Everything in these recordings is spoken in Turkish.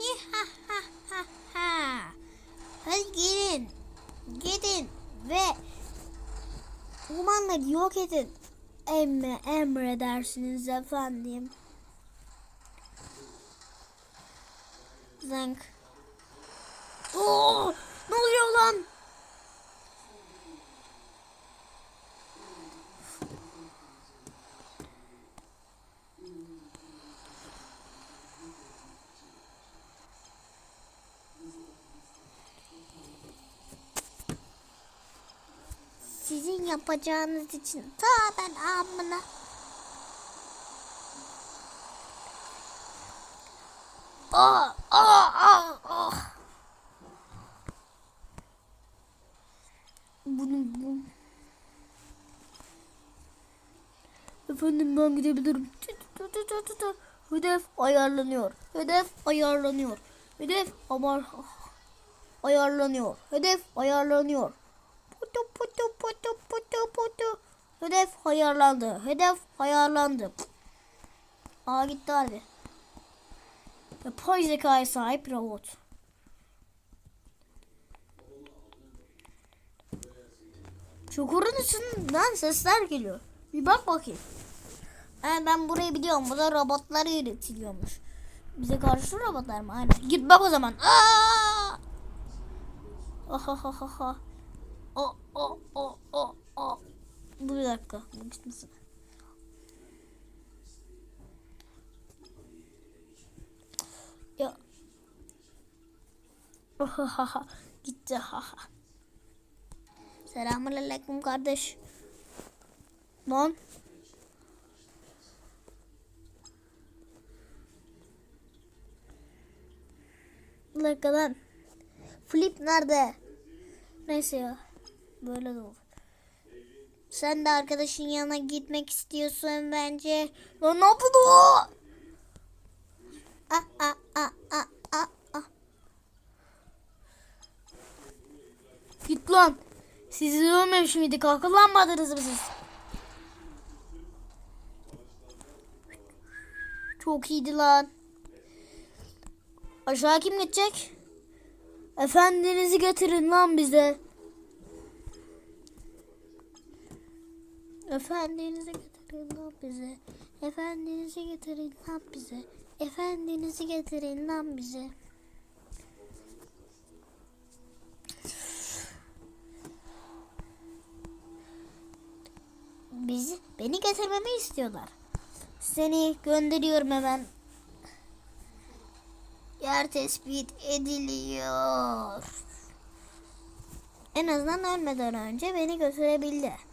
Ha ha ha ha. Hadi gelin. Gidin ve ormanları yok edin. Emme emredersiniz efendim. Zenk. Oo, ne oluyor lan? Sizin yapacağınız için ta ben amına. Aa, aa, aa, aa. Bunu bu. Efendim ben gidebilirim. Hedef ayarlanıyor. Hedef ayarlanıyor. Hedef amar ayarlanıyor. Hedef ayarlanıyor. Putu putu putu putu putu. Hedef ayarlandı. Hedef ayarlandı. Aa gitti abi. Yapay zekaya sahip robot. Çukurun içinden sesler geliyor. Bir bak bakayım. Ha, ben burayı biliyorum. Burada robotlar üretiliyormuş. Bize karşı robotlar mı? Aynen. Git bak o zaman. Aa! Ahahaha. O o o o o. Bu bir dakika. Gitmesin. Ya. Ahahaha. Gitti. Haha. Selamünaleyküm kardeş. Lan. Dakika lan. Flip nerede? Neyse ya. Böyle de olur. Sen de arkadaşın yanına gitmek istiyorsun bence. Lan ne yapıyordu o? Ah, ah, ah, ah. Git lan. Sizi dövmemiş miydik? Akıllanmadınız mı siz? Çok iyiydi lan. Aşağı kim gidecek? Efendinizi getirin lan bize. Efendinizi getirin lan bize. Efendinizi getirin lan bize. Efendinizi getirin lan bize. Bizi, beni getirmemi istiyorlar. Seni gönderiyorum hemen. Yer tespit ediliyor. En azından ölmeden önce beni götürebildi.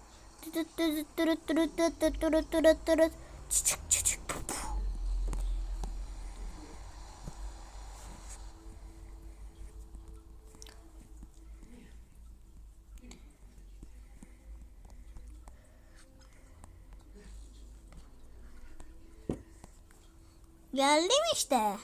Geldim işte.